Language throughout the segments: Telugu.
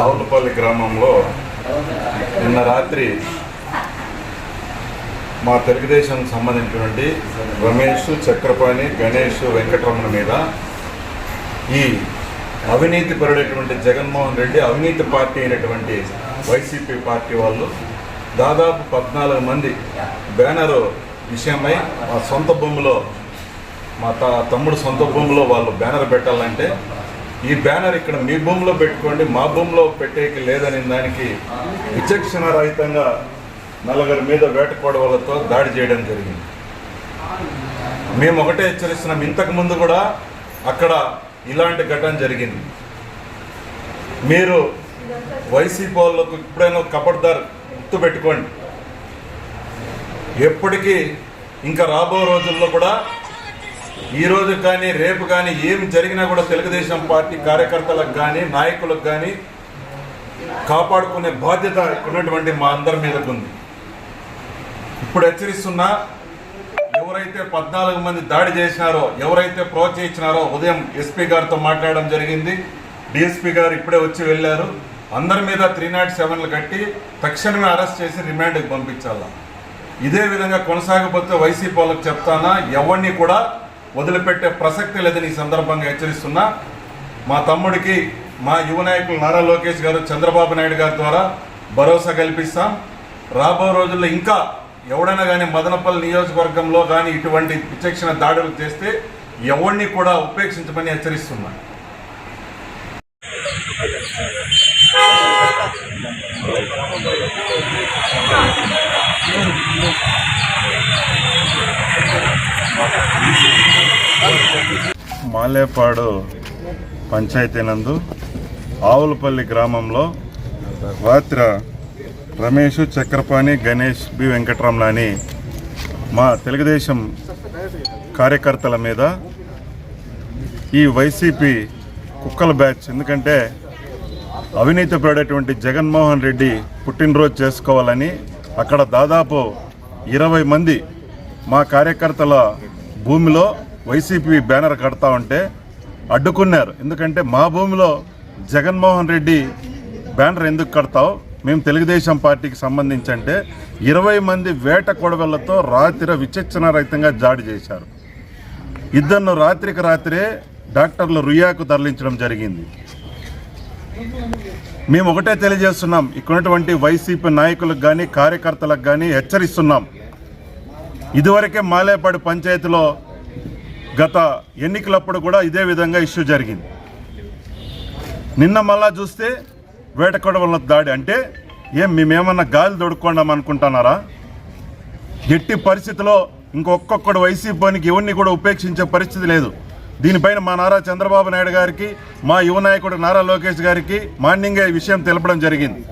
ఆవులపల్లి గ్రామంలో నిన్న రాత్రి మా తెలుగుదేశం సంబంధించినటువంటి రమేష్ చక్రపాణి గణేష్ వెంకటరమణ మీద ఈ అవినీతి పరుడైనటువంటి జగన్మోహన్ రెడ్డి అవినీతి పార్టీ అయినటువంటి వైసీపీ పార్టీ వాళ్ళు దాదాపు పద్నాలుగు మంది బ్యానరు విషయమై మా సొంత భూమిలో మా త తమ్ముడు సొంత భూమిలో వాళ్ళు బ్యానర్ పెట్టాలంటే ఈ బ్యానర్ ఇక్కడ మీ భూమిలో పెట్టుకోండి మా భూమిలో పెట్టేకి లేదని దానికి విచక్షణ రహితంగా నలుగురి మీద వేటకోడవలతో దాడి చేయడం జరిగింది. మేము ఒకటే హెచ్చరిస్తున్నాం ఇంతకు ముందు కూడా అక్కడ ఇలాంటి ఘటన జరిగింది. మీరు వైసీపీ వాళ్ళకు ఎప్పుడైనా కబడ్దార్ గుర్తు పెట్టుకోండి. ఎప్పటికీ ఇంకా రాబో రోజుల్లో కూడా ఈ రోజు కానీ రేపు కానీ ఏం జరిగినా కూడా తెలుగుదేశం పార్టీ కార్యకర్తలకు కానీ నాయకులకు కానీ కాపాడుకునే బాధ్యత ఉన్నటువంటి మా అందరి మీదకు ఉంది. ఇప్పుడు హెచ్చరిస్తున్నా ఎవరైతే పద్నాలుగు మంది దాడి చేసినారో ఎవరైతే ప్రోత్సహించినారో ఉదయం ఎస్పీ గారితో మాట్లాడడం జరిగింది. డిఎస్పీ గారు ఇప్పుడే వచ్చి వెళ్ళారు. అందరి మీద త్రీ నాట్ సెవెన్లు కట్టి తక్షణమే అరెస్ట్ చేసి రిమాండ్కి పంపించాలా? ఇదే విధంగా కొనసాగకపోతే వైసీపీ వాళ్ళకి చెప్తానా? ఎవరిని కూడా వదిలిపెట్టే ప్రసక్తి లేదని ఈ సందర్భంగా హెచ్చరిస్తున్నా. మా తమ్ముడికి మా యువ నాయకులు నారా లోకేష్ గారు చంద్రబాబు నాయుడు గారి ద్వారా భరోసా కల్పిస్తాం. రాబో రోజుల్లో ఇంకా ఎవడైనా కానీ మదనపల్లి నియోజకవర్గంలో కానీ ఇటువంటి విచక్షణ దాడులు చేస్తే ఎవరిని కూడా ఉపేక్షించమని హెచ్చరిస్తున్నా. మాలేపాడు పంచాయతీ నందు ఆవులపల్లి గ్రామంలో రాత్రి రమేష్ చక్రపాణి గణేష్ బి వెంకటరమణ అని మా తెలుగుదేశం కార్యకర్తల మీద ఈ వైసీపీ కుక్కల బ్యాచ్. ఎందుకంటే అవినీతి పడేటువంటి జగన్మోహన్ రెడ్డి పుట్టినరోజు చేసుకోవాలని అక్కడ దాదాపు ఇరవై మంది మా కార్యకర్తల భూమిలో వైసీపీ బ్యానర్ కడతా ఉంటే అడ్డుకున్నారు. ఎందుకంటే మా భూమిలో జగన్మోహన్ రెడ్డి బ్యానర్ ఎందుకు కడతావు? మేము తెలుగుదేశం పార్టీకి సంబంధించి అంటే ఇరవై మంది వేట కొడవళ్ళతో రాత్రి విచక్షణ రహితంగా జాడి చేశారు. ఇద్దరిను రాత్రికి రాత్రే డాక్టర్లు రుయాకు తరలించడం జరిగింది. మేము ఒకటే తెలియజేస్తున్నాం ఇక్కడ ఉన్నటువంటి వైసీపీ నాయకులకు కానీ కార్యకర్తలకు కానీ హెచ్చరిస్తున్నాం. ఇదివరకే మాలేపాడు పంచాయతీలో గత ఎన్నికలప్పుడు కూడా ఇదే విధంగా ఇష్యూ జరిగింది. నిన్న మళ్ళా చూస్తే వేటకొడవల దాడి అంటే ఏం మేమేమన్నా గాలి దొడుకున్నాం అనుకుంటున్నారా? ఎట్టి పరిస్థితిలో ఇంకొక్కొక్కడు వైసీపీకి ఎవరిని కూడా ఉపేక్షించే పరిస్థితి లేదు. దీనిపైన మా నారా చంద్రబాబు నాయుడు గారికి మా యువ నాయకుడు నారా లోకేష్ గారికి మార్నింగే ఈ విషయం తెలపడం జరిగింది.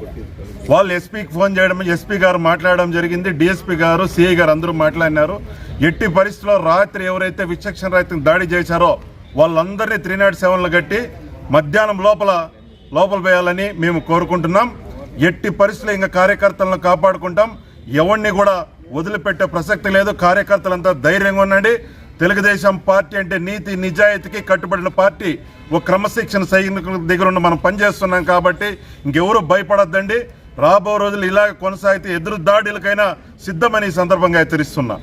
వాళ్ళు ఎస్పీకి ఫోన్ చేయడం ఎస్పీ గారు మాట్లాడడం జరిగింది. డిఎస్పీ గారు సిఐ గారు అందరూ మాట్లాడినారు. ఎట్టి పరిస్థితుల్లో రాత్రి ఎవరైతే విచక్షణ రహితంగా దాడి చేశారో వాళ్ళందరినీ త్రీ నాట్ సెవెన్లు కట్టి మధ్యాహ్నం లోపల లోపల వేయాలని మేము కోరుకుంటున్నాం. ఎట్టి పరిస్థితుల్లో ఇంకా కార్యకర్తలను కాపాడుకుంటాం. ఎవరిని కూడా వదిలిపెట్టే ప్రసక్తి లేదు. కార్యకర్తలంతా ధైర్యంగా ఉండండి. తెలుగుదేశం పార్టీ అంటే నీతి నిజాయితీకి కట్టుబడిన పార్టీ. ఒక క్రమశిక్షణ సైనికుల దగ్గర ఉన్న మనం పనిచేస్తున్నాం కాబట్టి ఇంకెవరు భయపడొద్దండి. రాబో రోజులు ఇలాగ కొనసాగితే ఎదురు దాడులకైనా సిద్ధమని ఈ సందర్భంగా హెచ్చరిస్తున్నా.